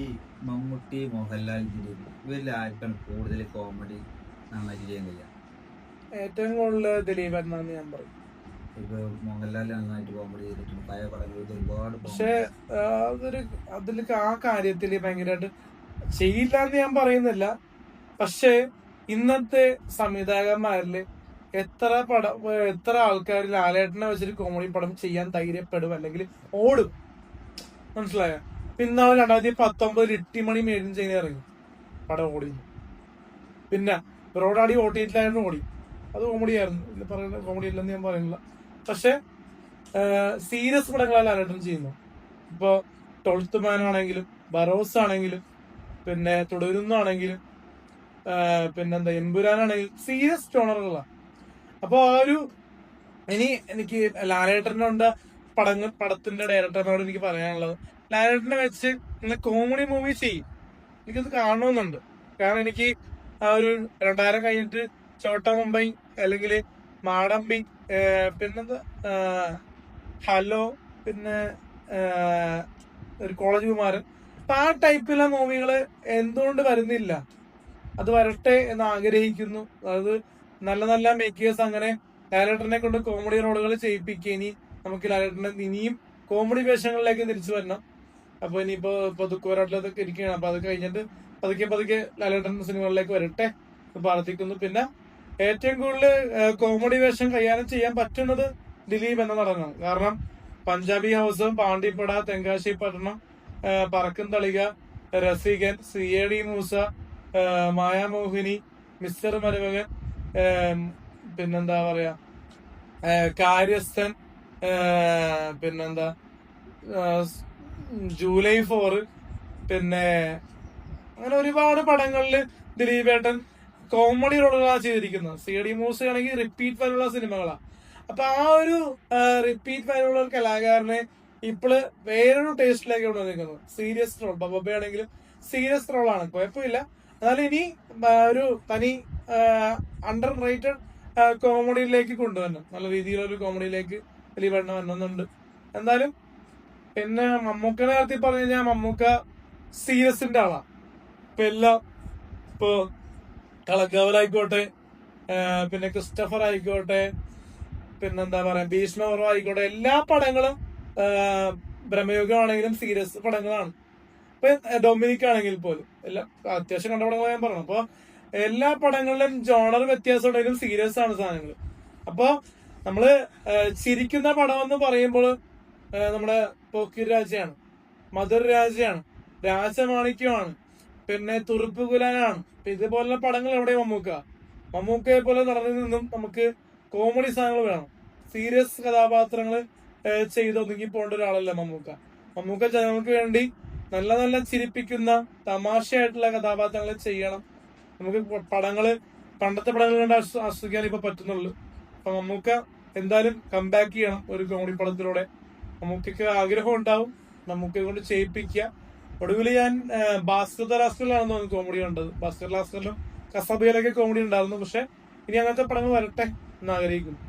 ഈ മമ്മൂട്ടി മോഹൻലാൽ ദിലീപ് ഇവരിൽ ആർക്കാണ് കൂടുതൽ കോമഡി നന്നായിട്ട് ചെയ്യാൻ കഴിയുക? ഏറ്റവും കൂടുതൽ ദിലീപ് എന്നാണ് ഞാൻ പറയും. ഇപ്പൊ മോഹൻലാൽ നന്നായിട്ട് കോമഡി ചെയ്തിട്ടുണ്ട്. പഴയ പടങ്ങളിൽ ഒരുപാട് പക്ഷെ അതൊരു അതിൽ ആ കാര്യത്തിൽ ഭയങ്കരമായിട്ട് ചെയ്യില്ല എന്ന് ഞാൻ പറയുന്നില്ല. പക്ഷേ ഇന്നത്തെ സംവിധായകന്മാരിൽ എത്ര പടം എത്ര ആൾക്കാർ ലാലേട്ടനെ വെച്ചിട്ട് കോമഡി പടം ചെയ്യാൻ ധൈര്യപ്പെടും അല്ലെങ്കിൽ ഓടും. മനസ്സിലായോ? പിന്നെ രണ്ടായിരത്തി പത്തൊമ്പതിൽ ഇട്ടിമണി മേടിൻ ചെയ്യുന്ന ഇറങ്ങി. പടം ഓടി പിന്നെ റോഡാടി ഓട്ടിയിട്ടില്ലായിരുന്നു ഓടി. അത് കോമഡി ആയിരുന്നു. പറയുന്ന കോമഡി ഇല്ലെന്ന് ഞാൻ പറയുന്നില്ല. പക്ഷെ സീരിയസ് പടങ്ങളാണ് ലാലേട്ടൻ ചെയ്യുന്നു ഇപ്പൊ ട്വൽത്ത് മാൻ ആണെങ്കിലും ബറോസ് ആണെങ്കിലും പിന്നെ തുടരുന്നാണെങ്കിലും പിന്നെന്താ എമ്പുരാനാണെങ്കിലും സീരിയസ് ടോണറുകളാണ് അപ്പോൾ ആ ഒരു ഇനി എനിക്ക് ലാലേട്ടനുണ്ട് പടങ്ങൾ പടത്തിന്റെ ഡയറക്ടറിനോട് എനിക്ക് പറയാനുള്ളത്. ലാലേട്ടനെ വെച്ച് ഇന്ന് കോമഡി മൂവി ചെയ്യും. എനിക്കത് കാണണമെന്നുണ്ട് കാരണം എനിക്ക് ആ ഒരു രണ്ടായിരം കഴിഞ്ഞിട്ട് ചോട്ട മുംബൈ അല്ലെങ്കിൽ മാടമ്പി പിന്നെന്താ ഹലോ പിന്നെ ഒരു കോളേജ് കുമാരൻ. അപ്പൊ ആ ടൈപ്പിലുള്ള മൂവികൾ എന്തുകൊണ്ട് വരുന്നില്ല? അത് വരട്ടെ എന്ന് ആഗ്രഹിക്കുന്നു. അതായത് നല്ല നല്ല മേക്കേഴ്സ് അങ്ങനെ ഡയറക്ടറിനെ കൊണ്ട് കോമഡി റോളുകൾ ചെയ്യിപ്പിക്കുക. ഇനി നമുക്ക് ലാലേട്ടനെ ഇനിയും കോമഡി വേഷങ്ങളിലേക്ക് തിരിച്ചു വരണം. അപ്പൊ ഇനിയിപ്പോ ഇപ്പൊ ദുഃഖവരാട്ടിലൊക്കെ ഇരിക്കുകയാണ്. അപ്പൊ അത് കഴിഞ്ഞിട്ട് പതുക്കെ പതുക്കെ ലാലേട്ടൻ സിനിമകളിലേക്ക് വരട്ടെ പ്രാർത്ഥിക്കുന്നു. പിന്നെ ഏറ്റവും കൂടുതൽ കോമഡി വേഷം കൈകാര്യം ചെയ്യാൻ പറ്റുന്നത് ദിലീപ് എന്ന നടനാണ്. കാരണം പഞ്ചാബി ഹൗസ് പാണ്ടിപ്പട തെങ്കാശി പട്ടണം Parakkum Thalika Rasikan C I D Moosa Mayamohini mister Marumakan പിന്നെന്താ പറയാ കാര്യസ്ഥൻ പിന്നെന്താ? July four. പിന്നെ അങ്ങനെ ഒരുപാട് പടങ്ങളിൽ ദിലീപേട്ടൻ കോമഡി റോളുകളാണ് ചെയ്തിരിക്കുന്നത് സി ഡി മൂസ് ആണെങ്കിൽ റിപ്പീറ്റ് വരെയുള്ള സിനിമകളാണ് അപ്പൊ ആ ഒരു റിപ്പീറ്റ് വരെയുള്ള ഒരു കലാകാരനെ ഇപ്പോൾ വേറൊരു ടേസ്റ്റിലേക്ക് കൊണ്ടുവന്നിരിക്കുന്നത് സീരിയസ് റോൾ ബബബ ആണെങ്കിലും സീരിയസ് റോളാണ് കുഴപ്പമില്ല. എന്നാലും ഇനി ഒരു തനി അണ്ടർ റേറ്റഡ് കോമഡിയിലേക്ക് കൊണ്ടുവരണം. നല്ല രീതിയിലൊരു കോമഡിയിലേക്ക് ദിലീപേട്ടൻ വരണമെന്നുണ്ട് എന്തായാലും പിന്നെ മമ്മൂക്കനെ കാര്യത്തിൽ പറഞ്ഞു കഴിഞ്ഞാൽ മമ്മൂക്ക സീരിയസിന്റെ ആളാ. ഇപ്പൊ എല്ലാം ഇപ്പൊ കളക്കാവലായിക്കോട്ടെ പിന്നെ ക്രിസ്റ്റഫർ ആയിക്കോട്ടെ പിന്നെന്താ പറയാ ഭീഷ്മപർവം ആയിക്കോട്ടെ എല്ലാ പടങ്ങളും ബ്രഹ്മയുഗമാണെങ്കിലും സീരിയസ് പടങ്ങളാണ്. ഇപ്പൊ ഡൊമിനിക് ആണെങ്കിൽ പോലും എല്ലാം അത്യാവശ്യം കണ്ട പടങ്ങൾ ഞാൻ പറഞ്ഞു അപ്പൊ എല്ലാ പടങ്ങളിലും ജോണർ വ്യത്യാസം ഉണ്ടെങ്കിലും സീരിയസ് ആണ് സാധനങ്ങൾ അപ്പൊ നമ്മൾ ചിരിക്കുന്ന പടം എന്ന് പറയുമ്പോൾ നമ്മുടെ പോക്കിർ രാജയാണ് മധുർ രാജയാണ് രാജമാണിക്യമാണ് പിന്നെ തുറുപ്പുകുലാനാണ് ഇപ്പൊ ഇതുപോലുള്ള പടങ്ങൾ എവിടെ മമ്മൂക്ക മമ്മൂക്കയെ പോലെ നടന്നിൽ നിന്നും നമുക്ക് കോമഡി സാധനങ്ങൾ വേണം സീരിയസ് കഥാപാത്രങ്ങൾ ചെയ്ത് ഒതുങ്ങി പോകേണ്ട ഒരാളല്ല മമ്മൂക്ക മമ്മൂക്ക ജനങ്ങൾക്ക് വേണ്ടി നല്ല നല്ല ചിരിപ്പിക്കുന്ന തമാശയായിട്ടുള്ള കഥാപാത്രങ്ങൾ ചെയ്യണം നമുക്ക് പടങ്ങൾ പണ്ടത്തെ പടങ്ങൾ കണ്ട് ആസ്വ- ആസ്വദിക്കാൻ ഇപ്പൊ പറ്റുന്നുള്ളൂ അപ്പൊ മമ്മൂക്ക എന്തായാലും കംബാക്ക് ചെയ്യണം ഒരു കോമഡി പടത്തിലൂടെ. നമുക്കൊക്കെ ആഗ്രഹം ഉണ്ടാവും നമുക്ക് കൊണ്ട് ചെയ്യിപ്പിക്കുക. ഒടുവിൽ ഞാൻ ഭാസ്കർ ലാസ്കറിലാണെന്ന് തോന്നുന്നു കോമഡി കണ്ടത്. ഭാസ്കർ ലാസ്കറിലും കസബയിലൊക്കെ കോമഡി ഉണ്ടായിരുന്നു. പക്ഷെ ഇനി അങ്ങനത്തെ പടങ്ങൾ വരട്ടെ എന്ന് ആഗ്രഹിക്കുന്നു.